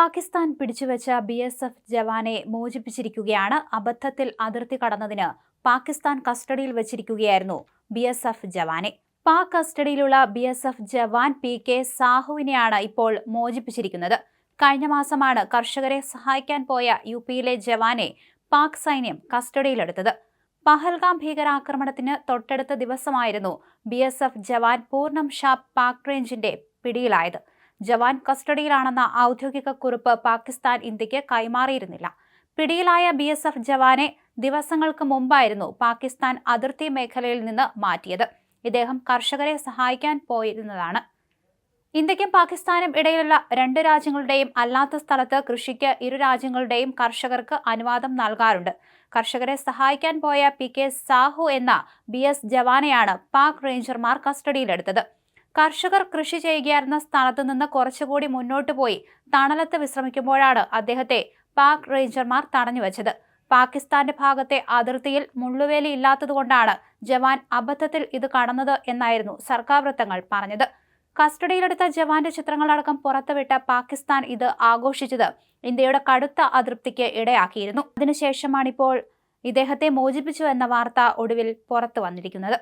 പാകിസ്ഥാൻ പിടിച്ചുവെച്ച B S F ജവാനെ മോചിപ്പിച്ചിരിക്കുകയാണ്. അബദ്ധത്തിൽ അതിർത്തി കടന്നതിന് പാകിസ്ഥാൻ കസ്റ്റഡിയിൽ വെച്ചിരിക്കുകയായിരുന്നു ബി എസ് എഫ് ജവാനെ. Pak കസ്റ്റഡിയിലുള്ള B S F jawan P K സാഹുവിനെയാണ് ഇപ്പോൾ മോചിപ്പിച്ചിരിക്കുന്നത്. കഴിഞ്ഞ മാസമാണ് കർഷകരെ സഹായിക്കാൻ പോയ യു പിയിലെ ജവാനെ പാക് സൈന്യം കസ്റ്റഡിയിലെടുത്തത്. പഹൽഗാം ഭീകരാക്രമണത്തിന് തൊട്ടടുത്ത ദിവസമായിരുന്നു B S F jawan Purnam Shah Pak റേഞ്ചിന്റെ പിടിയിലായത്. ജവാൻ കസ്റ്റഡിയിലാണെന്ന ഔദ്യോഗിക കുറിപ്പ് പാകിസ്ഥാൻ ഇന്ത്യയ്ക്ക് കൈമാറിയിരുന്നില്ല. പിടിയിലായ ബി എസ് എഫ് ജവാനെ ദിവസങ്ങൾക്ക് മുമ്പായിരുന്നു പാകിസ്ഥാൻ അതിർത്തി മേഖലയിൽ നിന്ന് മാറ്റിയത്. ഇദ്ദേഹം കർഷകരെ സഹായിക്കാൻ പോയിരുന്നതാണ്. ഇന്ത്യക്കും പാകിസ്ഥാനും ഇടയിലുള്ള രണ്ട് രാജ്യങ്ങളുടെയും അല്ലാത്ത സ്ഥലത്ത് കൃഷിക്ക് ഇരു രാജ്യങ്ങളുടെയും കർഷകർക്ക് അനുവാദം നൽകാറുണ്ട്. കർഷകരെ സഹായിക്കാൻ പോയ പി കെ സാഹു എന്ന ബി എസ് ജവാനെയാണ് പാക് റേഞ്ചർമാർ കസ്റ്റഡിയിലെടുത്തത്. കർഷകർ കൃഷി ചെയ്യുകയായിരുന്ന സ്ഥലത്തു നിന്ന് കുറച്ചുകൂടി മുന്നോട്ട് പോയി തണലത്ത് വിശ്രമിക്കുമ്പോഴാണ് അദ്ദേഹത്തെ പാക് റേഞ്ചർമാർ തടഞ്ഞുവച്ചത് പാകിസ്ഥാന്റെ ഭാഗത്തെ അതിർത്തിയിൽ മുള്ളുവേലി ഇല്ലാത്തതുകൊണ്ടാണ് ജവാൻ അബദ്ധത്തിൽ ഇത് കടന്നത് എന്നായിരുന്നു സർക്കാർ വൃത്തങ്ങൾ പറഞ്ഞത്. കസ്റ്റഡിയിലെടുത്ത ജവാന്റെ ചിത്രങ്ങളടക്കം പുറത്തുവിട്ട പാകിസ്ഥാൻ ഇത് ആഘോഷിച്ചത് ഇന്ത്യയുടെ കടുത്ത അതൃപ്തിക്ക് ഇടയാക്കിയിരുന്നു. അതിനുശേഷമാണിപ്പോൾ ഇദ്ദേഹത്തെ മോചിപ്പിച്ചു എന്ന വാർത്ത ഒടുവിൽ പുറത്തു വന്നിരിക്കുന്നത്.